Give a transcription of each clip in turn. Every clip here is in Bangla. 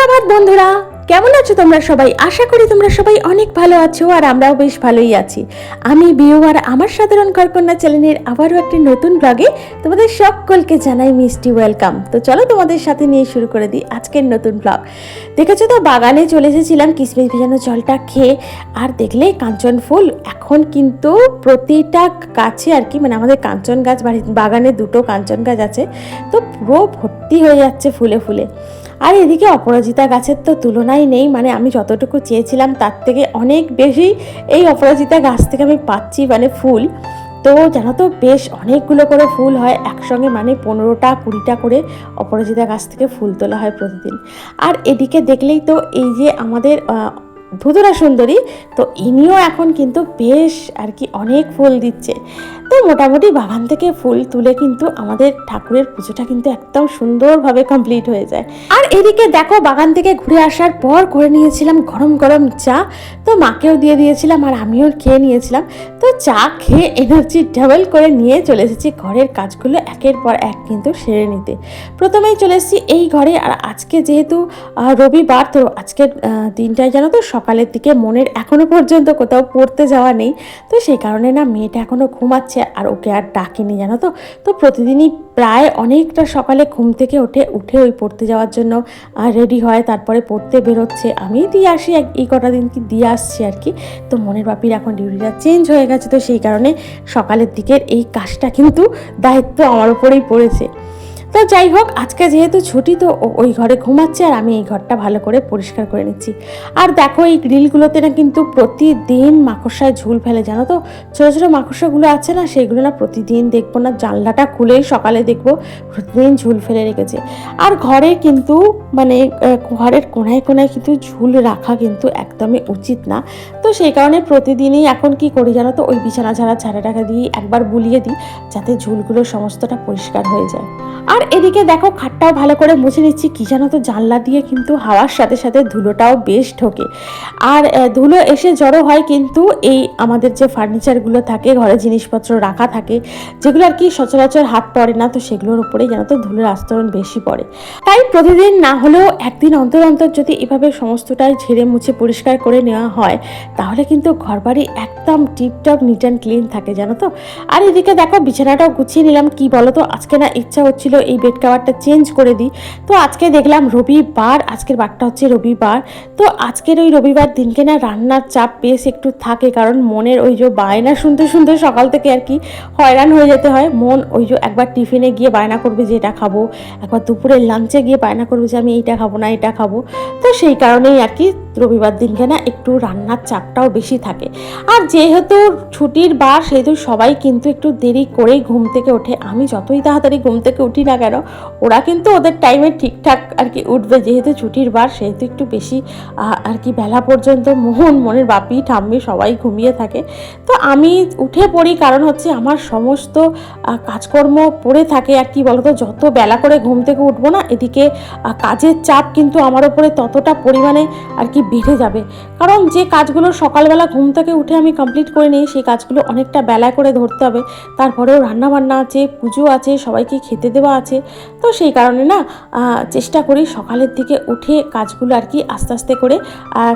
সুপ্রভাত বন্ধুরা, কেমন আছো তোমরা সবাই? আশা করি তোমরা সবাই অনেক ভালো আছো আর আমরাও বেশ ভালোই আছি। আমি বিউ আর আমার সাধারণ কল্পনা চ্যানেলের আবারও একটি নতুন ব্লগে তোমাদের সকলকে জানাই মিষ্টি ওয়েলকাম। তো চলো তোমাদের সাথে নিয়ে শুরু করে দিই আজকের নতুন ব্লগ। দেখেছ তো, বাগানে চলে এসেছিলাম কিসমিস ভেজানো জলটা খেয়ে। আর দেখলে কাঞ্চন ফুল, এখন কিন্তু প্রতিটা গাছে আর কি মানে আমাদের কাঞ্চন গাছ বাড়ি বাগানে দুটো কাঞ্চন গাছ আছে, তো পুরো ভর্তি হয়ে যাচ্ছে ফুলে ফুলে। আর এদিকে অপরাজিতা গাছের তো তুলনাই নেই মানে আমি যতটুকু চেয়েছিলাম তার থেকে অনেক বেশি এই অপরাজিতা গাছ থেকে আমি পাচ্ছি মানে ফুল। তো জানো তো বেশ অনেকগুলো করে ফুল হয়, একসঙ্গে মানে পনেরোটা, কুড়িটা করে অপরাজিতা গাছ থেকে ফুল তোলা হয় প্রতিদিন। আর এদিকে দেখলেই তো এই যে আমাদের ধুতুরা সুন্দরী, তো ইনিও এখন কিন্তু বেশ আর কি অনেক ফুল দিচ্ছে। তো মোটামুটি বাগান থেকে ফুল তুলে কিন্তু আমাদের ঠাকুরের পুজোটা কিন্তু একদম সুন্দরভাবে কমপ্লিট হয়ে যায়। আর এদিকে দেখো, বাগান থেকে ঘুরে আসার পর করে নিয়েছিলাম গরম গরম চা, তো মাকেও দিয়ে দিয়েছিলাম আর আমিও খেয়ে নিয়েছিলাম। তো চা খেয়ে এনার্জি ডাবল করে নিয়ে চলে এসেছি ঘরের কাজগুলো একের পর এক কিন্তু সেরে নিতে। প্রথমেই চলে এসেছি এই ঘরে আর আজকে যেহেতু রবিবার, তো আজকের দিনটায় জানো তো সকালের দিকে মনের এখনও পর্যন্ত কোথাও পড়তে যাওয়া নেই। তো সেই কারণে না মেয়েটা এখনও ঘুমাচ্ছে আর ওকে আর ডাকেনি, জানো তো? তো প্রতিদিনই প্রায় অনেকটা সকালে ঘুম থেকে উঠে উঠে ওই পড়তে যাওয়ার জন্য রেডি হয়, তারপরে পড়তে বেরোচ্ছে। আমি দিয়ে আসি এই কটা দিন কি দিয়ে আসছি আর কি। তো মনের বাপির এখন ডিউটিটা চেঞ্জ হয়ে গেছে, তো সেই কারণে সকালের দিকের এই কাজটা কিন্তু দায়িত্ব আমার উপরেই পড়েছে। তো যাই হোক, আজকে যেহেতু ছুটি, তো ওই ঘরে ঘুমাচ্ছে আর আমি এই ঘরটা ভালো করে পরিষ্কার করে নিচ্ছি। আর দেখো এই গ্রিলগুলোতে না কিন্তু প্রতিদিন মাকড়সায় ঝুল ফেলে, জানো তো? ছোটো ছোটো মাকড়সাগুলো আছে না, সেগুলো না প্রতিদিন দেখব না, জানলাটা খুলেই সকালে দেখব, প্রতিদিন ঝুল ফেলে রেখেছে। আর ঘরে কিন্তু মানে ঘরের কোনায় কোনায় কিন্তু ঝুল রাখা কিন্তু একদমই উচিত না। তো সেই কারণে প্রতিদিনই এখন কি করি, জানো তো? ওই বিছানা ঝাড়া ঝাড়া টাকা দিয়ে একবার বুলিয়ে দিই, যাতে ঝুলগুলো সমস্তটা পরিষ্কার হয়ে যায়। আর এদিকে দেখো, খাটটাও ভালো করে মুছে নিচ্ছি। কি জানো তো জানলা দিয়ে কিন্তু হাওয়ার সাথে সাথে ধুলোটাও বেশ ঢোকে। আর ধুলো এসে জড়ো হয় কিন্তু এই আমাদের যে ফার্নিচারগুলো থাকে, ঘরে জিনিসপত্র রাখা থাকে, যেগুলো আর কি সচরাচর হাত পড়ে না, তো সেগুলোর উপরেই জানো তো ধুলোর আস্তরণ বেশি পড়ে। তাই প্রতিদিন না হলেও একদিন অন্তর অন্তর যদি এভাবে সমস্তটাই ঝেড়ে মুছে পরিষ্কার করে নেওয়া হয়, তাহলে কিন্তু ঘরবাড়ি একদম টিপটপ নিট অ্যান্ড ক্লিন থাকে, জানো তো? আর এদিকে দেখো, বিছানাটাও গুছিয়ে নিলাম। কি বলো তো আজকে না ইচ্ছা হচ্ছিল এই বেড কাভারটা চেঞ্জ করে দিই। তো আজকে দেখলাম রবিবার, আজকের বারটা হচ্ছে রবিবার। তো আজকের ওই রবিবার দিনকে না রান্নার চাপ বেশ একটু থাকে, কারণ মনের ওই যে বায়না শুনতে শুনতে সকাল থেকে আর কি হয়রান হয়ে যেতে হয়। মন ওই যে একবার টিফিনে গিয়ে বায়না করবে যে এটা খাব, একবার দুপুরের লাঞ্চে গিয়ে বায়না করবে যে আমি এইটা খাব না এটা খাব। তো সেই কারণেই আর কি রবিবার দিনকে না একটু রান্নার চাপটাও বেশি থাকে। আর যেহেতু ছুটির বার, সেহেতু সবাই কিন্তু একটু দেরি করেই ঘুম থেকে ওঠে। আমি যতই তাড়াতাড়ি ঘুম থেকে উঠি না কেন, ওরা কিন্তু ওদের টাইমে ঠিকঠাক আর কি উঠবে। যেহেতু ছুটির বার, সেহেতু একটু বেশি আর কি বেলা পর্যন্ত মোহন মনের বাপি, ঠাম্মি সবাই ঘুমিয়ে থাকে। তো আমি উঠে পড়ি কারণ হচ্ছে আমার সমস্ত কাজকর্ম পড়ে থাকে। আর কি বলতো, যত বেলা করে ঘুম থেকে উঠবো না, এদিকে কাজের চাপ কিন্তু আমার ওপরে ততটা পরিমাণে আর কি বেড়ে যাবে। কারণ যে কাজগুলো সকালবেলা ঘুম থেকে উঠে আমি কমপ্লিট করে নিই, সেই কাজগুলো অনেকটা বেলায় করে ধরতে হবে। তারপরেও রান্না বান্না আছে, পুজো আছে, সবাইকে খেতে দেওয়া আছে। তো সেই কারণে না চেষ্টা করি সকালের দিকে উঠে কাজগুলো আর কি আস্তে আস্তে করে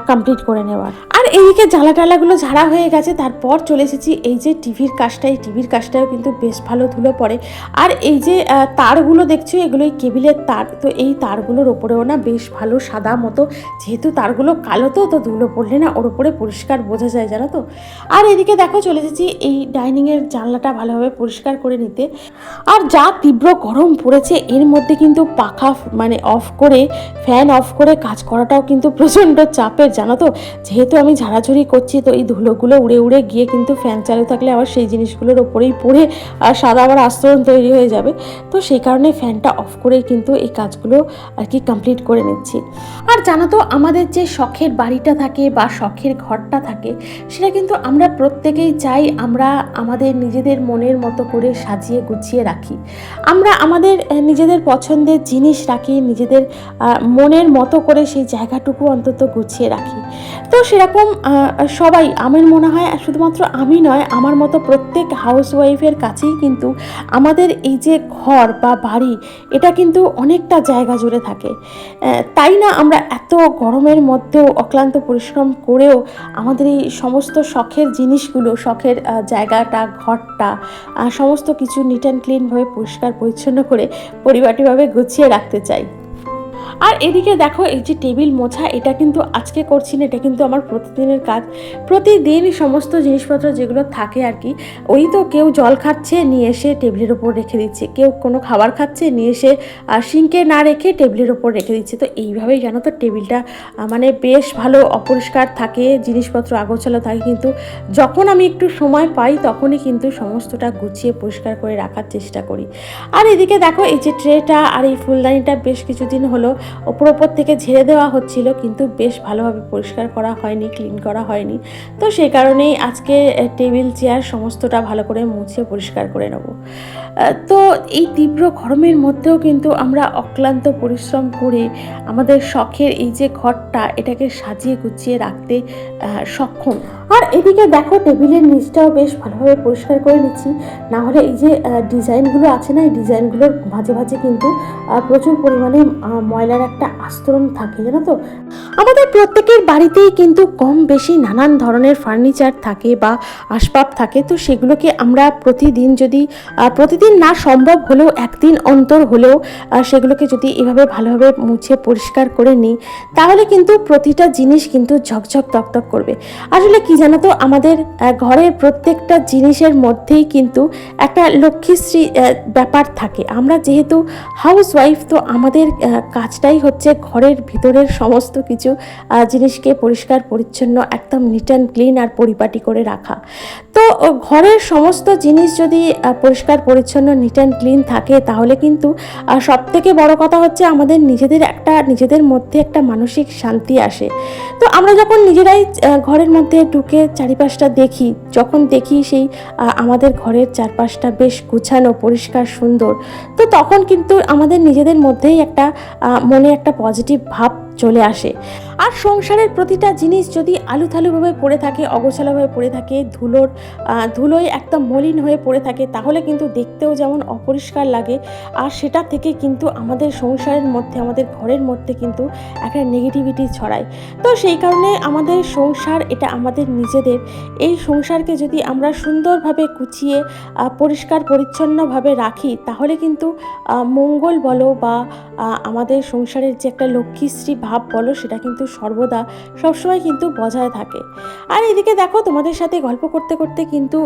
কমপ্লিট করে নেওয়ার। আর এইদিকে জ্বালা টালাগুলো ঝাড়া হয়ে গেছে, তারপর চলে এসেছি। এই যে টিভির কাজটা এই টিভির কাজটাও কিন্তু বেশ ভালো ধুলো পড়ে। আর এই যে তারগুলো দেখছ, এগুলো এই কেবিলের তার। তো এই তারগুলোর ওপরেও না বেশ ভালো সাদা মতো, যেহেতু তারগুলো কালো তো তো ধুলো পড়লে না ওর উপরে পরিষ্কার বোঝা যায়, জানো তো? আর এদিকে দেখো, চলে এসেছি এই ডাইনিংয়ের জানলাটা ভালোভাবে পরিষ্কার করে নিতে। আর যা তীব্র গরম পড়েছে, এর মধ্যে কিন্তু পাখা মানে অফ করে ফ্যান অফ করে কাজ করাটাও কিন্তু প্রচণ্ড চাপের, জানো তো? যেহেতু আমি ঝাড়াঝুড়ি করছি, তো এই ধুলোগুলো উড়ে উড়ে গিয়ে কিন্তু ফ্যান চালু থাকলে আবার সেই জিনিসগুলোর ওপরেই পড়ে আর সাদা আবার আস্তরণ তৈরি হয়ে যাবে। তো সেই কারণে ফ্যানটা অফ করেই কিন্তু এই কাজগুলো আর কি কমপ্লিট করে নিচ্ছি। আর জানো তো, আমাদের যে শখের বাড়িটা থাকে বা শখের ঘরটা থাকে, সেটা কিন্তু আমরা প্রত্যেকেই চাই আমরা আমাদের নিজেদের মনের মতো করে সাজিয়ে গুছিয়ে রাখি। আমরা আমাদের নিজেদের পছন্দের জিনিস রাখি, নিজেদের মনের মতো করে সেই জায়গাটুকু অন্তত গুছিয়ে রাখি। তো সেরকম সবাই, আমার মনে হয়, শুধুমাত্র আমি নয়, আমার মতো প্রত্যেক হাউস ওয়াইফের কাছেই কিন্তু আমাদের এই যে ঘর বা বাড়ি, এটা কিন্তু অনেকটা জায়গা জুড়ে থাকে। তাই না আমরা এত গরমের মধ্যেও অক্লান্ত পরিশ্রম করেও আমাদের এই সমস্ত শখের জিনিসগুলো, শখের জায়গাটা, ঘরটা সমস্ত কিছু নিট অ্যান্ড ক্লিনভাবে পরিষ্কার পরিচ্ছন্ন করে পরিপাটিভাবে গুছিয়ে রাখতে চাই। আর এদিকে দেখো, এই যে টেবিল মোছা, এটা কিন্তু আজকে করছি না, এটা কিন্তু আমার প্রতিদিনের কাজ। প্রতিদিন সমস্ত জিনিসপত্র যেগুলো থাকে আর কি, ওই তো কেউ জল খাচ্ছে, নিয়ে এসে টেবিলের ওপর রেখে দিচ্ছে। কেউ কোনো খাবার খাচ্ছে, নিয়ে এসে সিঙ্কে না রেখে টেবিলের ওপর রেখে দিচ্ছে। তো এইভাবেই জানো তো টেবিলটা মানে বেশ ভালো অপরিষ্কার থাকে, জিনিসপত্র আগোছালো থাকে, কিন্তু যখন আমি একটু সময় পাই, তখনই কিন্তু সমস্তটা গুছিয়ে পরিষ্কার করে রাখার চেষ্টা করি। আর এদিকে দেখো, এই যে ট্রেটা আর এই ফুলদানিটা বেশ কিছুদিন হলো ওপর ওপর থেকে ঝেড়ে দেওয়া হচ্ছিল, কিন্তু বেশ ভালোভাবে পরিষ্কার করা হয়নি ক্লিন করা হয়নি। তো সেই কারণেই আজকে টেবিল চেয়ার সমস্তটা ভালো করে মুছে পরিষ্কার করে নেব। তো এই তীব্র গরমের মধ্যেও কিন্তু আমরা অক্লান্ত পরিশ্রম করে আমাদের শখের এই যে ঘরটা, এটাকে সাজিয়ে গুছিয়ে রাখতে সক্ষম। আর এদিকে দেখো টেবিলের নিচটাও বেশ ভালোভাবে পরিষ্কার করে নিচ্ছি। না হলে এই যে ডিজাইনগুলো আছে না, এই ডিজাইনগুলোর মাঝে মাঝে কিন্তু প্রচুর পরিমাণে ময়লার একটা আস্তরণ থাকে, জানো তো? আমাদের প্রত্যেকের বাড়িতেই কিন্তু কম বেশি নানান ধরনের ফার্নিচার থাকে বা আসবাব থাকে। তো সেগুলোকে আমরা প্রতিদিন যদি প্রতিদিন না সম্ভব হলেও একদিন অন্তর হলেও সেগুলোকে যদি এভাবে ভালোভাবে মুছে পরিষ্কার করে নিই, তাহলে কিন্তু প্রতিটা জিনিস কিন্তু ঝকঝক তকতক করবে। আসলে কি জানো তো? আমাদের ঘরের প্রত্যেকটা জিনিসের মধ্যেই কিন্তু একটা লক্ষ্মীশ্রী ব্যাপার থাকে। আমরা যেহেতু হাউস ওয়াইফ তো আমাদের কাজটাই হচ্ছে ঘরের ভিতরের সমস্ত কিছু জিনিসকে পরিষ্কার, পরিচ্ছন্ন, একদম নিট অ্যান্ড ক্লিন আর পরিপাটি করে রাখা। তো ঘরের সমস্ত জিনিস যদি পরিষ্কার, পরিচ্ছন্ন নিট অ্যান্ড ক্লিন থাকে, তাহলে কিন্তু সব থেকে বড় কথা হচ্ছে আমাদের নিজেদের একটা, নিজেদের মধ্যে একটা মানসিক শান্তি আসে। তো আমরা যখন নিজেরাই ঘরের মধ্যে চারিপাশটা দেখি, যখন দেখি সেই আমাদের ঘরের চারপাশটা বেশ গুছানো, পরিষ্কার, সুন্দর, তো তখন কিন্তু আমাদের নিজেদের মধ্যেই একটা মনে একটা পজিটিভ ভাব চলে আসে। আর সংসারের প্রতিটা জিনিস যদি আলুথালুভাবে পড়ে থাকে, অগোছালোভাবে পড়ে থাকে, ধুলোর ধুলোয় একদম মলিন হয়ে পড়ে থাকে, তাহলে কিন্তু দেখতেও যেমন অপরিষ্কার লাগে। আর সেটা থেকে কিন্তু আমাদের সংসারের মধ্যে, আমাদের ঘরের মধ্যে কিন্তু একটা নেগেটিভিটি ছড়ায়। তো সেই কারণে আমাদের সংসার এটা আমাদের নিজেদের। এই সংসারকে যদি আমরা সুন্দরভাবে কুচিয়ে পরিষ্কার, পরিচ্ছন্নভাবে রাখি, তাহলে কিন্তু মঙ্গল বলো বা আমাদের সংসারের যে একটা লক্ষ্মীশ্রী ভাব বলো, সেটা কিন্তু সর্বদা সবসময় কিন্তু বজায় থাকে। আর এদিকে দেখো, তোমাদের সাথে গল্প করতে করতে কিন্তু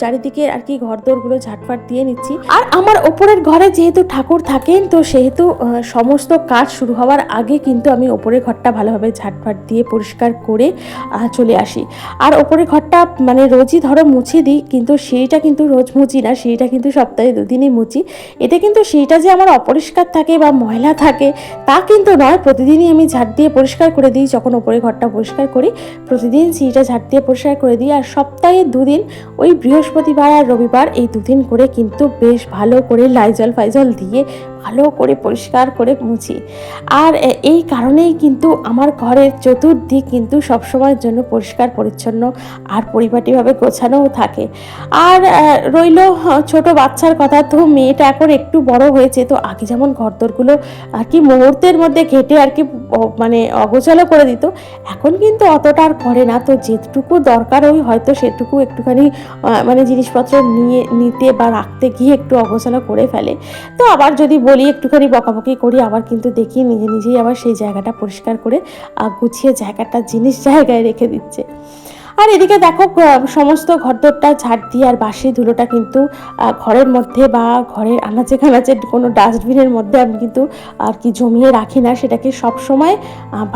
চারিদিকে আর কি ঘরদোরগুলো ঝাটফাট দিয়ে নিচ্ছি। আর আমার ওপরের ঘরে যেহেতু ঠাকুর থাকেন, তো সেহেতু সমস্ত কাজ শুরু হওয়ার আগে কিন্তু আমি ওপরের ঘরটা ভালোভাবে ঝাটফাট দিয়ে পরিষ্কার করে চলে আসি। আর ওপরের ঘরটা মানে রোজই ধরো মুছে দিই, কিন্তু সেইটা কিন্তু রোজ মুছি না, সেইটা কিন্তু সপ্তাহে দুদিনই মুছি। এতে কিন্তু সেইটা যে আমার অপরিষ্কার থাকে বা ময়লা থাকে, তা কিন্তু নয়, প্রতিদিনই আমি ঝাঁট দিয়ে পরিষ্কার করে দিই, যখন ওপরে ঘরটা পরিষ্কার করি। প্রতিদিন সিঁড়িটা ঝাঁট দিয়ে পরিষ্কার করে দিই, আর সপ্তাহে দুদিন, ওই বৃহস্পতিবার আর রবিবার এই দুদিন করে কিন্তু বেশ ভালো করে লাইজল ফাইজল দিয়ে ভালো করে পরিষ্কার করে মুছি। আর এই কারণেই কিন্তু আমার ঘরের চতুর্দিক কিন্তু সবসময়ের জন্য পরিষ্কার, পরিচ্ছন্ন আর পরিপাটিভাবে গোছানোও থাকে। আর রইল ছোট বাচ্চার কথা, তো মেয়েটা এখন একটু বড় হয়েছে, তো আগে যেমন ঘরদোরগুলো আর কি মুহূর্তের মধ্যে ঘেটে আর কি মানে অগোছালো করে দিত, এখন কিন্তু অতটা আর করে না। তো যেটুকু দরকার ওই হয়তো সেটুকু একটুখানি মানে জিনিসপত্র নিয়ে, নিতে বা রাখতে গিয়ে একটু অগোছালো করে ফেলে। তো আবার যদি বলি, একটুখানি বকাবকি করি, আবার কিন্তু দেখি নিজে নিজেই আবার সেই জায়গাটা পরিষ্কার করে গুছিয়ে জায়গাটা জিনিস জায়গায় রেখে দিচ্ছে। আর এদিকে দেখো সমস্ত ঘরদোরটা ঝাড় দিয়ে আর বাসি ধুলোটা কিন্তু ঘরের মধ্যে বা ঘরের আনাচে কানাচে কোনো ডাস্টবিনের মধ্যে আমি কিন্তু আর কি জমিয়ে রাখি না, সেটাকে সব সময়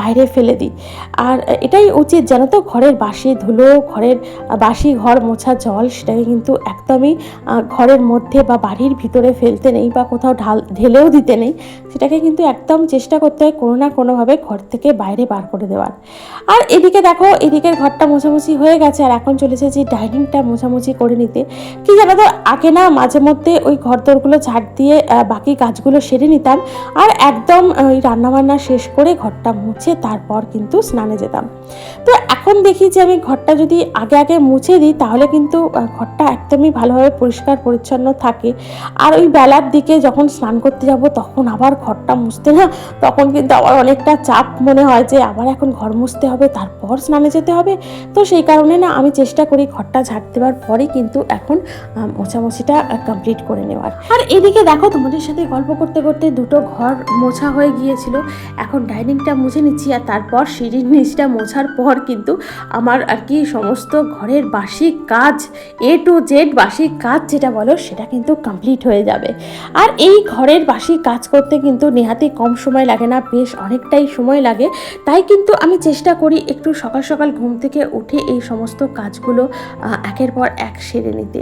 বাইরে ফেলে দিই। আর এটাই উচিত জানো তো, ঘরের বাসি ধুলো, ঘরের বাসি ঘর মোছা জল, সেটাকে কিন্তু একদমই ঘরের মধ্যে বা বাড়ির ভিতরে ফেলতে নেই বা কোথাও ঢাল, ঢেলেও দিতে নেই, সেটাকে কিন্তু একদম চেষ্টা করতে হয় কোনো না কোনোভাবে ঘর থেকে বাইরে বার করে দেওয়ার। আর এদিকে দেখো, এদিকের ঘরটা মোছামুছি মোছামুছি হয়ে গেছে আর এখন চলেছে যে ডাইনিংটা মোছামুছি করে নিতে। কি জানো তো, আগে না মাঝে মধ্যে ওই ঘরদোরগুলো ঝাড় দিয়ে বাকি কাজগুলো সেরে নিতাম আর একদম ওই রান্নাবান্না শেষ করে ঘরটা মুছে তারপর কিন্তু স্নানে যেতাম। তো এখন দেখি যে আমি ঘরটা যদি আগে আগে মুছে দিই, তাহলে কিন্তু ঘরটা একদমই ভালোভাবে পরিষ্কার পরিচ্ছন্ন থাকে। আর ওই বেলার দিকে যখন স্নান করতে যাব, তখন আবার ঘরটা মুছতে না, তখন কিন্তু আবার অনেকটা চাপ মনে হয় যে আবার এখন ঘর মুছতে হবে, তারপর স্নানে যেতে হবে। তো সেই কারণে না আমি চেষ্টা করি ঘরটা ঝাড় দেওয়ার পরে কিন্তু এখন মোছামুছিটা কমপ্লিট করে নেওয়ার। আর এদিকে দেখো তোমাদের সাথে গল্প করতে করতে দুটো ঘর মোছা হয়ে গিয়েছিল। এখন ডাইনিংটা মুছে নিচ্ছি আর তারপর সিঁড়ির নিচটা মোছার পর কিন্তু আমার আর কি সমস্ত ঘরের বাসি কাজ এ টু জেড বাসি কাজ যেটা বলো সেটা কিন্তু কমপ্লিট হয়ে যাবে। আর এই ঘরের বাসি কাজ করতে কিন্তু নেহাতি কম সময় লাগে না, বেশ অনেকটাই সময় লাগে। তাই কিন্তু আমি চেষ্টা করি একটু সকাল সকাল ঘুম থেকে উঠে এই সমস্ত কাজগুলো একের পর এক সেরে নিতে।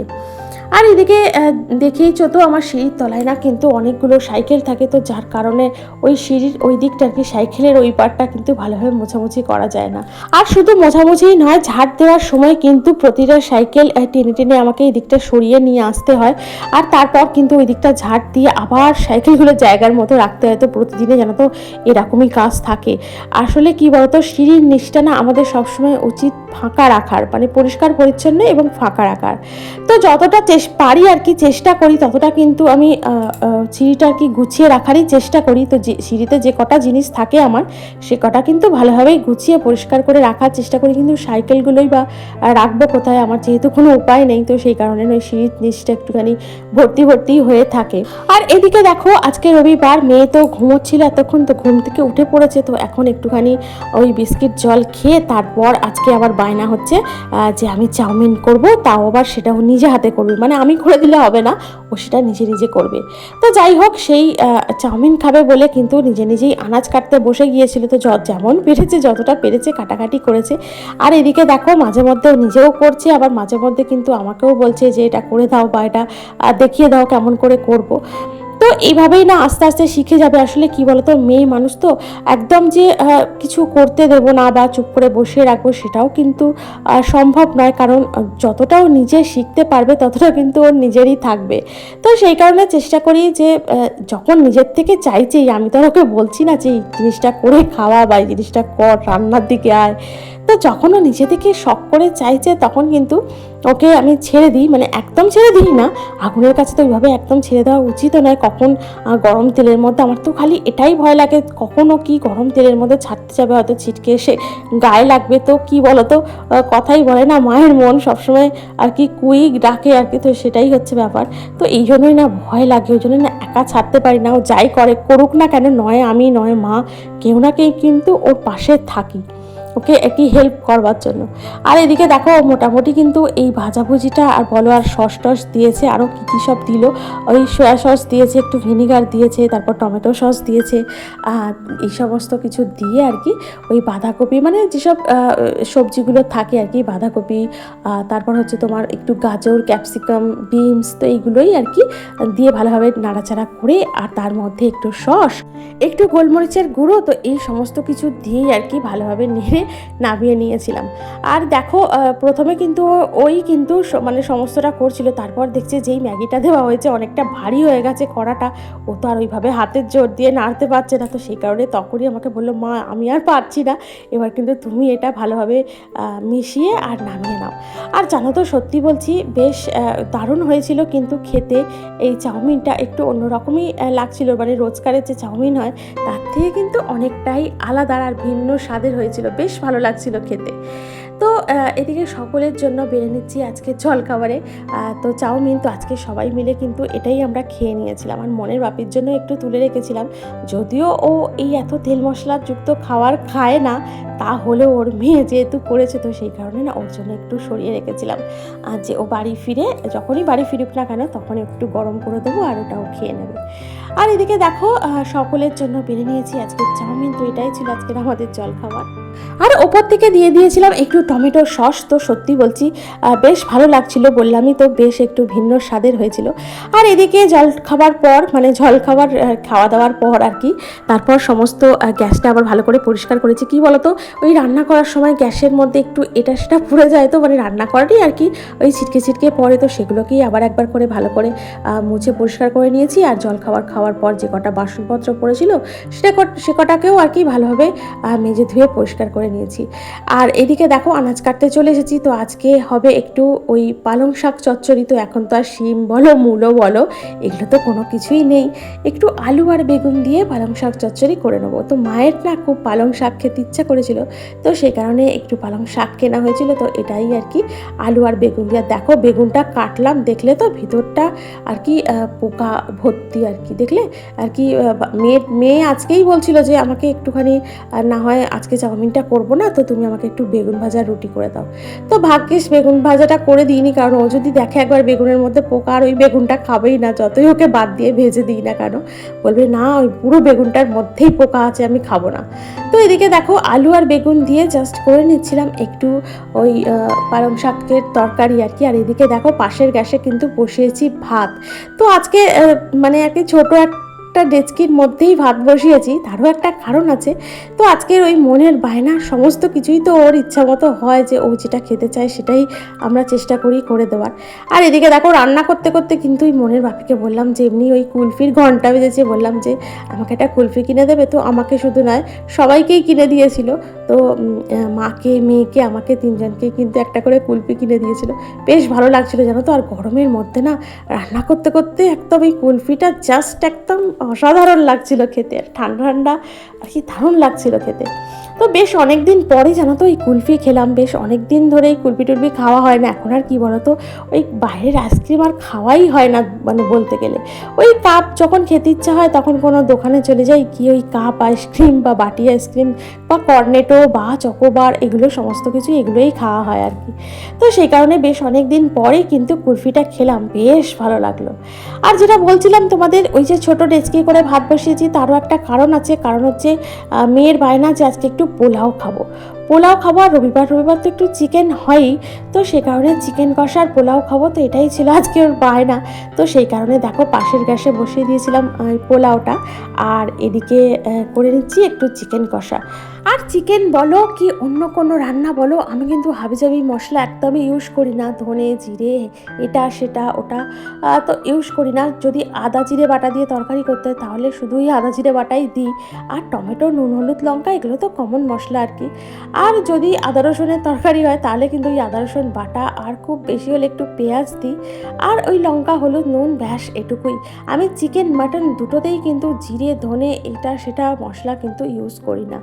আর এদিকে আহ, দেখেইছো তো আমার সিঁড়ির তলায় না কিন্তু অনেকগুলো সাইকেল থাকে। তো যার কারণে ওই সিঁড়ির ওই দিকটা আর কি সাইকেলের ওই পারটা কিন্তু ভালোভাবে মোছামুছি করা যায় না। আর শুধু মোছামুছিই নয় ঝাড় দেওয়ার সময় কিন্তু প্রতিটা সাইকেল টেনে টেনে আমাকে এই দিকটা সরিয়ে নিয়ে আসতে হয়। আর তারপর কিন্তু ওই দিকটা ঝাড় দিয়ে আবার সাইকেলগুলো জায়গার মতো রাখতে হয়। তো প্রতিদিনে জানো তো এরকমই কাজ থাকে। আসলে কি বলতো সিঁড়ির নিচটা না আমাদের সবসময় উচিত ফাঁকা রাখার মানে পরিষ্কার পরিচ্ছন্ন এবং ফাঁকা রাখার। তো যতটা চেস- পারি আর কি চেষ্টা করি, ততটা কিন্তু আমি সিঁড়িটা আর কি গুছিয়ে রাখারই চেষ্টা করি। তো যে, সিঁড়িতে যে কটা জিনিস থাকে আমার, সে কটা কিন্তু ভালোভাবেই গুছিয়ে পরিষ্কার করে রাখার চেষ্টা করি। কিন্তু সাইকেলগুলোই বা রাখব কোথায় আমার যেহেতু কোনো উপায় নেই, তো সেই কারণে ওই সিঁড়ির নিচটা একটুখানি ভর্তি ভর্তি হয়ে থাকে। আর এদিকে দেখো, আজকে রবিবার, মেয়ে তো ঘুমোচ্ছিল এতক্ষণ, তো ঘুম থেকে উঠে পড়েছে, তো এখন একটুখানি ওই বিস্কিট জল খেয়ে তারপর আজকে আবার বায়না হচ্ছে যে আমি চাউমিন করব, তাও আবার সেটাও নিজে হাতে করবে। মানে আমি করে দিলে হবে না, ও সেটা নিজে নিজে করবে। তো যাই হোক, সেই চাউমিন খাবে বলে কিন্তু নিজে নিজেই আনাজ কাটতে বসে গিয়েছিল। তো যেমন পেরেছে, যতটা পেরেছে, কাটাকাটি করেছে। আর এদিকে দেখো, মাঝে মধ্যে নিজেও করছে, আবার মাঝে মধ্যে কিন্তু আমাকেও বলছে যে, এটা করে দাও বা এটা দেখিয়ে দাও কেমন করে করব। তো এইভাবেই না আস্তে আস্তে শিখে যাবে। আসলে কি বলতো, মেয়ে মানুষ তো একদম যে কিছু করতে দেব না বা চুপ করে বসিয়ে রাখব সেটাও কিন্তু সম্ভব নয়। কারণ যতটাও নিজে শিখতে পারবে, ততটা কিন্তু ওর নিজেরই থাকবে। তো সেই কারণে চেষ্টা করি যে যখন নিজের থেকে চাইছেই আমি তো ওকে বলছি না যে, এই জিনিসটা করে খাওয়া বা এই জিনিসটা কর, রান্নার দিকে আয়। তো যখন ও নিজে থেকে শখ করে চাইছে, তখন কিন্তু ওকে আমি ছেড়ে দিই। মানে একদম ছেড়ে দিই না। আগুনের কাছে তো ওইভাবে একদম ছেড়ে দেওয়া উচিত নয়। কখন গরম তেলের মধ্যে আমার তো খালি এটাই ভয় লাগে। কখনও কি গরম তেলের মধ্যে ছাড়তে যাবে? হয়তো ছিটকে এসে গায়ে লাগবে। তো কি বলো তো কথাই বলে না। মায়ের মন সবসময় আর কি কুইক ডাকে আর কি। তো সেটাই হচ্ছে ব্যাপার। তো এই জন্যই না ভয় লাগে। ওই জন্যই না একা ছাড়তে পারি না। ও যাই করে, করুক না কেন, নয় আমি, নয় মা, কেউ না কেউ কিন্তু ওর পাশে থাকি। ওকে একটি হেল্প করবার জন্য। আর এদিকে দেখো, মোটামুটি কিন্তু এই ভাজাভুজিটা আর বলো আর সস টস দিয়েছে আরও কী কী সব দিল। ওই সয়া সস দিয়েছে, একটু ভিনিগার দিয়েছে, তারপর টমেটো সস দিয়েছে, আর এই সমস্ত কিছু দিয়ে আর কি ওই বাঁধাকপি মানে যেসব সবজিগুলো থাকে আর কি, বাঁধাকপি তারপর হচ্ছে তোমার একটু গাজর ক্যাপসিকাম বিনস তো এইগুলোই আর কি দিয়ে ভালোভাবে নাড়াচাড়া করে, আর তার মধ্যে একটু সস, একটু গোলমরিচের গুঁড়ো, তো এই সমস্ত কিছু দিয়েই আর কি ভালোভাবে নেড়ে নামিয়ে নিয়েছিলাম। আর দেখো প্রথমে কিন্তু ওই কিন্তু মানে সমস্তটা করছিল, তারপর দেখছে যেই ম্যাগিটা দেওয়া হয়েছে অনেকটা ভারী হয়ে গেছে কড়াটা, ও তো আর ওইভাবে হাতের জোর দিয়ে নাড়তে পারছে না, তো সেই কারণে তখনই আমাকে বলল, মা, আমি আর পারছি না, এবার কিন্তু তুমি এটা ভালোভাবে মিশিয়ে আর নামিয়ে নাও। আর জানো তো, সত্যি বলছি, বেশ দারুণ হয়েছিল কিন্তু খেতে, এই চাউমিনটা একটু অন্যরকমই লাগছিল মানে রোজকারের যে চাউমিন হয়, তার থেকে কিন্তু অনেকটাই আলাদা আর ভিন্ন স্বাদের হয়েছিল, বেশ ভালো লাগছিল খেতে। তো এদিকে সকলের জন্য বেড়ে নিচ্ছি আজকে জল খাবারে। তো চাউমিন তো আজকে সবাই মিলে কিন্তু এটাই আমরা খেয়ে নিয়েছিলাম। আর মনের বাপির জন্য একটু তুলে রেখেছিলাম। যদিও ও এই এত তেল মশলা যুক্ত খাবার খায় না তা হলেও ওর মেয়ে যেহেতু করেছে তো সেই কারণে না ওর জন্য একটু সরিয়ে রেখেছিলাম। আর যে ও বাড়ি ফিরে, যখনই বাড়ি ফিরুক না কেন তখন একটু গরম করে দেবো আর ওটাও খেয়ে নেবে। আর এদিকে দেখো সকলের জন্য বেড়ে নিয়েছি আজকে চাউমিন। তো এটাই ছিল আজকের আমাদের জল খাবার। আর ওপর থেকে দিয়ে দিয়েছিলাম একটু টমেটো সস। তো সত্যি বলছি বেশ ভালো লাগছিল বললামই তো, বেশ একটু ভিন্ন স্বাদের হয়েছিল। আর এদিকে জল খাবার পর মানে জল খাবার খাওয়া দাওয়ার পর আর কি, তারপর সমস্ত গ্যাসটা আবার ভালো করে পরিষ্কার করেছি। কি বলতো, ওই রান্না করার সময় গ্যাসের মধ্যে একটু এটা সেটা পুড়ে যায় তো মানে রান্না করাটাই আর কি, ওই ছিটকে ছিটকে পরে তো সেগুলোকেই আবার একবার করে ভালো করে মুছে পরিষ্কার করে নিয়েছি। আর জল খাবার খাওয়ার পর যে কটা বাসনপত্র পড়েছিল সেটা সে কটাকেও আর কি ভালোভাবে মেজে ধুয়ে পরিষ্কার করে নিয়েছি। আর এদিকে দেখো আনাজ কাটতে চলে এসেছি, তো আজকে হবে একটু ওই পালং শাক চচ্চড়ি, তো এখন তো আর শিম বলো, মূলো বলো, এগুলো তো কোনো কিছুই নেই। একটু আলু আর বেগুন দিয়ে পালং শাক চচ্চড়ি করে নেব। তো মায়ের না খুব পালং শাক খেতে ইচ্ছা করেছিল, তো সেই কারণে একটু পালং শাক কেনা হয়েছিল, তো এটাই আর কি, আলু আর বেগুন দিয়ে। দেখো বেগুনটা কাটলাম, দেখলে তো ভিতরটা আর কি পোকা ভর্তি আর কি, দেখলে? আর কি মেয়ে মেয়ে আজকেই বলছিল যে আমাকে একটুখানি না হয় আজকে চাউমিনটা করব না, তো তুমি আমাকে একটু বেগুন ভাজা রুটি করে দাও। তো ভাগ্যিস বেগুন ভাজাটা করে দিইনি, কারণ ও যদি দেখে একবার বেগুনের মধ্যে পোকা, আর ওই বেগুনটা খাবেই না, যতই ওকে বাদ দিয়ে ভেজে দিই না কেন, বলবে, না, ওই পুরো বেগুনটার মধ্যেই পোকা আছে, আমি খাব না। তো এদিকে দেখো, আলু আর বেগুন দিয়ে জাস্ট করে নিচ্ছিলাম একটু ওই পালং শাকের তরকারি আর কি, আর এদিকে দেখো পাশের গ্যাসে কিন্তু বসিয়েছি ভাত। তো আজকে মানে আর কি ছোটো একটা ডেচকির মধ্যেই ভাত বসিয়েছি, তারও একটা কারণ আছে। তো আজকের ওই মনের বায়না, সমস্ত কিছুই তো ওর ইচ্ছা মতো হয় যে ও যেটা খেতে চায় সেটাই আমরা চেষ্টা করি করে দেওয়ার। আর এদিকে দেখো, রান্না করতে করতে কিন্তু ওই মনের বাপিকে বললাম যে, এমনি ওই কুলফির ঘণ্টা বেজেছে, বললাম যে, আমাকে একটা কুলফি কিনে দেবে? তো আমাকে শুধু নয়, সবাইকেই কিনে দিয়েছিল। তো মাকে, মেয়েকে, আমাকে তিনজনকে কিন্তু একটা করে কুলফি কিনে দিয়েছিল। বেশ ভালো লাগছিল, জানো তো? আর গরমের মধ্যে না, রান্না করতে করতে একদম এই কুলফিটা জাস্ট একদম অসাধারণ লাগছিল খেতে ঠান্ডা ঠান্ডা আর কি দারুণ লাগছিল খেতে। তো বেশ অনেক দিন পরে জানো তো এই কুলফি খেলাম, বেশ অনেক দিন ধরে এই কুলফি টুলফি খাওয়া হয় না। এখন আর কি বলতো, ওই বাইরের আইসক্রিম আর খাওয়াই হয় না মানে বলতে গেলে। ওই কাপ যখন খেতে ইচ্ছা হয় তখন কোনো দোকানে চলে যাই কি ওই কাপ আইসক্রিম বা বাটি আইসক্রিম বা কর্নেটো বা চকোবার এগুলো সমস্ত কিছু এগুলোই খাওয়া হয় আর কি। তো সেই কারণে বেশ অনেক দিন পরে কিন্তু কুলফিটা খেলাম, বেশ ভালো লাগল। আর যেটা বলছিলাম তোমাদের, ওই যে ছোট ডেচকি করে ভাত বসিয়েছি, তারও একটা কারণ আছে। কারণ হচ্ছে মেয়ের বায়না যে আজকে একটু পোলাও খাব। পোলাও খাব আর রবিবার রবিবার তো একটু চিকেন হয়ই। তো সে কারণে চিকেন কষা আর পোলাও খাব, তো এটাই ছিল আজকে ওর বায়না। তো সেই কারণে দেখো পাশের গ্যাসে বসিয়ে দিয়েছিলাম পোলাওটা। আর এদিকে করে নিচ্ছি একটু চিকেন কষা। আর চিকেন বলো কি অন্য কোনো রান্না বলো, আমি কিন্তু হাবিজাবি মশলা একদমই ইউজ করি না। ধনে জিরে, এটা, সেটা, ওটা তো ইউজ করি না। যদি আদা জিরে বাটা দিয়ে তরকারি করতে হয়, তাহলে শুধুই আদা জিরে বাটাই দিই। আর টমেটো, নুন, হলুদ, লঙ্কা, এগুলো তো কমন মশলা আর কি। আর যদি আদা রসুনের তরকারি হয়, তাহলে কিন্তু ওই আদা রসুন বাটা আর খুব বেশি হলে একটু পেঁয়াজ দিই। আর ওই লঙ্কা, হলুদ, নুন, ব্যাস, এটুকুই। আমি চিকেন, মাটন দুটোতেই কিন্তু জিরে, ধনে, এটা, সেটা, মশলা কিন্তু ইউজ করি না।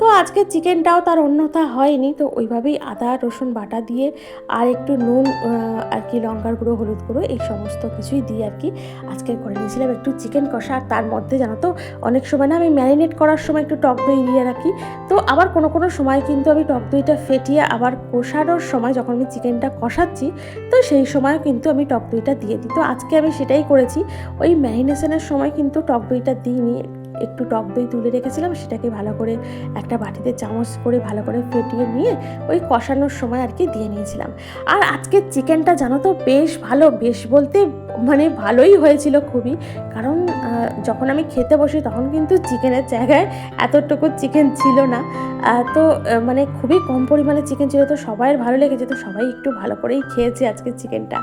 তো আজকে চিকেনটাও তার অন্যথা হয়নি, তো ওইভাবেই আদা, রসুন, বাটা দিয়ে আর একটু নুন আর কি লঙ্কার গুঁড়ো, হলুদ গুঁড়ো, এই সমস্ত কিছুই দিয়ে আর কি আজকে করে নিয়েছিলাম একটু চিকেন কষা। আর তার মধ্যে জানো তো, অনেক সময় না আমি ম্যারিনেট করার সময় একটু টক দই দিয়ে রাখি। তো আবার কোনো কোনো সময় কিন্তু আমি টক দইটা ফেটিয়ে আবার কষানোর সময় যখন আমি চিকেনটা কষাচ্ছি, তো সেই সময়ও কিন্তু আমি টক দইটা দিয়ে দিই। তো আজকে আমি সেটাই করেছি। ওই ম্যারিনেশনের সময় কিন্তু টক দইটা দিইনি। একটু টক দই তুলে রেখেছিলাম, সেটাকে ভালো করে একটা বাটিতে চামচ করে ভালো করে ফেটিয়ে নিয়ে ওই কষানোর সময় আর কি দিয়ে নিয়েছিলাম। আর আজকে চিকেনটা জানো তো বেশ ভালো, বেশ বলতে মানে ভালোই হয়েছিল খুবই। কারণ যখন আমি খেতে বসি তখন কিন্তু চিকেনের জায়গায় এতটুকু চিকেন ছিল না। তো মানে খুবই কম পরিমাণে চিকেন ছিল। তো সবাইয়ের ভালো লেগেছে। তো সবাই একটু ভালো করেই খেয়েছে আজকে চিকেনটা।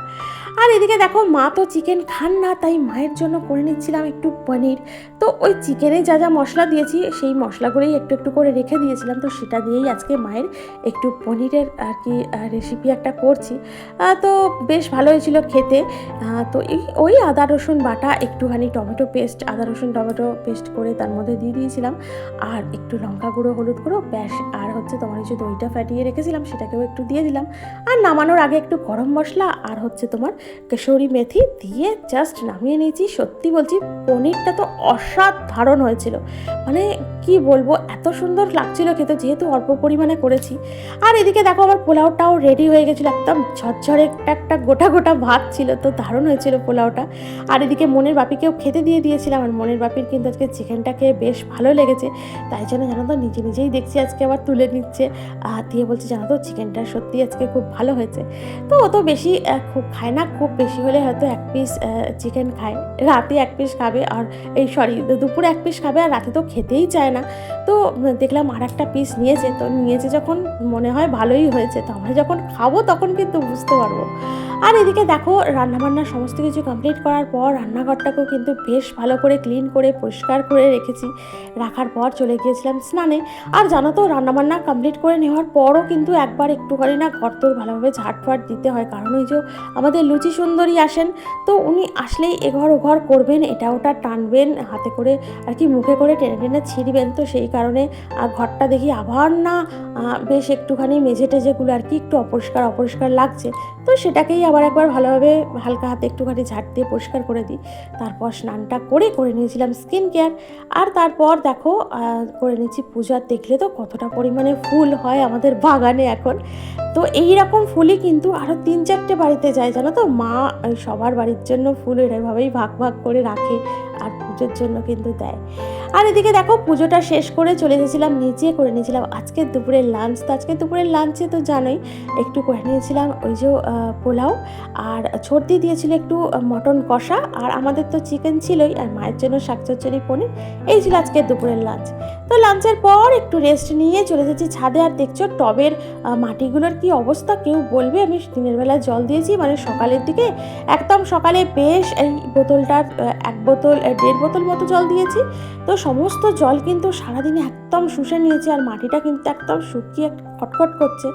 আর এদিকে দেখো, মা তো চিকেন খান না, তাই মায়ের জন্য করে নিচ্ছিলাম একটু পনির। তো ওই চিকেনে যা যা মশলা দিয়েছি, সেই মশলাগুলোই একটু একটু করে রেখে দিয়েছিলাম। তো সেটা দিয়েই আজকে মায়ের একটু পনিরের আর কি রেসিপি একটা করছি। তো বেশ ভালো হয়েছিল খেতে। তো ওই আদা, রসুন বাটা, একটুখানি টমেটো পেস্ট, আদা, রসুন, টমেটো পেস্ট করে তার মধ্যে দিয়ে দিয়েছিলাম। আর একটু লঙ্কা গুঁড়ো, হলুদ গুঁড়ো, ব্যাস। আর হচ্ছে তোমার যে দইটা ফাটিয়ে রেখেছিলাম, সেটাকেও একটু দিয়ে দিলাম। আর নামানোর আগে একটু গরম মশলা আর হচ্ছে তোমার কেশরি মেথি দিয়ে জাস্ট নামিয়ে নিয়েছি। সত্যি বলছি, পনিরটা তো অসাধারণ হয়েছিল। মানে কি বলব, এত সুন্দর লাগছিল খেতে, যেহেতু অল্প পরিমাণে করেছি। আর এদিকে দেখো, আমার পোলাওটাও রেডি হয়ে গেছিল, একদম ঝরঝরে একটা একটা গোটা গোটা ভাত ছিল, তো দারুণ হয়েছিল। হয়েছিল পোলাওটা। আর এদিকে মনের বাপিকেও খেতে দিয়ে দিয়েছিলাম, আর মনের বাপির কিন্তু আজকে চিকেনটা খেয়ে বেশ ভালো লেগেছে। তাই জন্য জানো তো, নিজে নিজেই দেখছি আজকে আবার তুলে নিচ্ছে। আর দিয়ে বলছে, জানো তো, চিকেনটা সত্যি আজকে খুব ভালো হয়েছে। তো ও তো বেশি খুব খায় না, খুব বেশি হলে হয়তো এক পিস চিকেন খায়। রাতে এক পিস খাবে, আর এই সরি দুপুরে এক পিস খাবে, আর রাতে তো খেতেই চায় না। তো দেখলাম আর একটা পিস নিয়েছে, তো নিয়েছে যখন মনে হয় ভালোই হয়েছে, তো আমরা যখন খাব তখন কিন্তু বুঝতে পারব। আর এদিকে দেখো রান্নাবান্না সমস্ত কিছু কমপ্লিট করার পর রান্নাঘরটাকেও কিন্তু বেশ ভালো করে ক্লিন করে, পরিষ্কার করে রেখেছি। রাখার পর চলে গিয়েছিলাম স্নানে। আর জানো তো, রান্নাবান্না কমপ্লিট করে নেওয়ার পরও কিন্তু একবার একটুখানি না ঘর তোর ভালোভাবে ঝাড়ফাট দিতে হয়। কারণ ওই যে আমাদের লুচি সুন্দরী আসেন, তো উনি আসলেই এঘর ওঘর করবেন, এটা ওটা টানবেন, হাতে করে আর কি মুখে করে টেনে টেনে ছিঁড়বেন। তো সেই কারণে ঘরটা দেখি আবার না বেশ একটুখানি মেঝে টেজেগুলো আর কি একটু অপরিষ্কার অপরিষ্কার লাগছে। তো সেটাকেই আবার একবার ভালোভাবে হালকা হাতে একটুখানি ঝাড় দিয়ে পরিষ্কার করে দিই। তারপর স্নানটা করে করে নিয়েছিলাম স্কিন কেয়ার আর তারপর দেখো করে নিয়েছি পূজার দেখলে তো কতটা পরিমাণে ফুল হয় আমাদের বাগানে এখন। তো এই রকম ফুলই কিন্তু আরও তিন চারটে বাড়িতে যায়, জানো তো? মা সবার বাড়ির জন্য ফুল এরভাবেই ভাগ ভাগ করে রাখে আর পুজোর জন্য কিন্তু দেয়। আর এদিকে দেখো, পুজোটা শেষ করে চলে এসেছিলাম নিচে করে নিয়েছিলাম। আজকে দুপুরের লাঞ্চ তো আজকে দুপুরের লাঞ্চে তো জানোই, একটু করে নিয়েছিলাম ওই যে পোলাও আর ছর্দি দিয়েছিল একটু মটন কষা আর আমাদের তো চিকেন ছিলই আর মায়ের জন্য শাক চচ্চড়ি পনির, এই ছিল আজকে দুপুরের লাঞ্চ তো লাঞ্চের পর একটু রেস্ট নিয়ে চলে এসেছি ছাদে আর দেখছ টবের মাটিগুলোর কি অবস্থা কেউ বলবে? আমি দিনের বেলা জল দিয়েছি মানে সকালের দিকে একদম সকালে বেশ এই বোতলটার এক বোতল দেড় বোতল মতো জল দিয়েছি। তো সমস্ত জল কিন্তু সারাদিনে একদম শুষে নিয়েছে আর মাটিটা কিন্তু একদম শুকিয়ে খটখট করছে।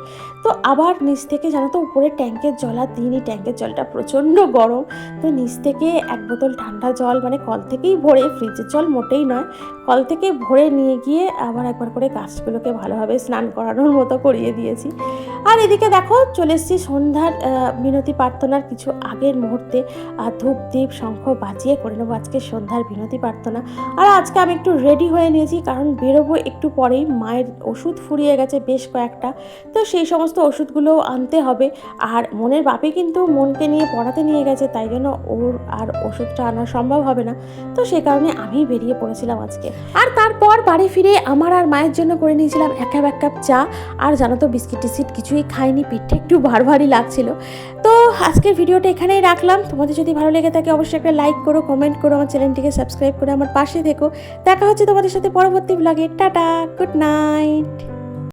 তো আবার নিচ থেকে জানো তো উপরে ট্যাঙ্কের জল, আর দিনই ট্যাঙ্কের জলটা প্রচণ্ড গরম। তো নিচ থেকে এক বোতল ঠান্ডা জল মানে কল থেকেই ভরে, ফ্রিজের জল মোটেই নয়, কল থেকে ভরে নিয়ে গিয়ে আবার একবার করে গাছগুলোকে ভালোভাবে স্নান করানোর মতো করিয়ে দিয়েছি। আর এদিকে দেখো, চলে এসেছি সন্ধ্যার মিনতি প্রার্থনার কিছু আগের মুহূর্তে, আর ধূপ দ্বীপ শঙ্খ বাজিয়ে করে নেব আজকে সন্ধ্যার বিনতি প্রার্থনা। আর আজকে আমি একটু রেডি হয়ে নিয়েছি, কারণ বেরোবো একটু পরেই, মায়ের ওষুধ ফুরিয়ে গেছে বেশ কয়েকটা তো সেই সমস্ত ওষুধগুলো আনতে হবে। আর মনের বাপে কিন্তু মনকে নিয়ে পড়াতে নিয়ে গেছে, তাই জন্য ওর আর ওষুধটা আনা সম্ভব হবে না। তো সেই কারণে আমি বেরিয়ে পড়েছিলাম আজকে। আর তারপর বাড়ি ফিরে আমার আর মায়ের জন্য করে নিয়েছিলাম এক কাপ এক কাপ চা। আর জানো তো, বিস্কিট টিস্কিট কিছুই খাইনি, পিঠে একটু ভার ভারী লাগছিল। তো আজকের ভিডিওটা এখানেই রাখলাম। তোমাদের যদি ভালো লেগে থাকে অবশ্যই একটা লাইক করো কমেন্ট করো, আমার চ্যানেলটিকে সাবস্ক্রাইব করে আমার পাশে থেকো। দেখা হচ্ছে তোমাদের সাথে পরবর্তী ব্লগে টাটা গুড নাইট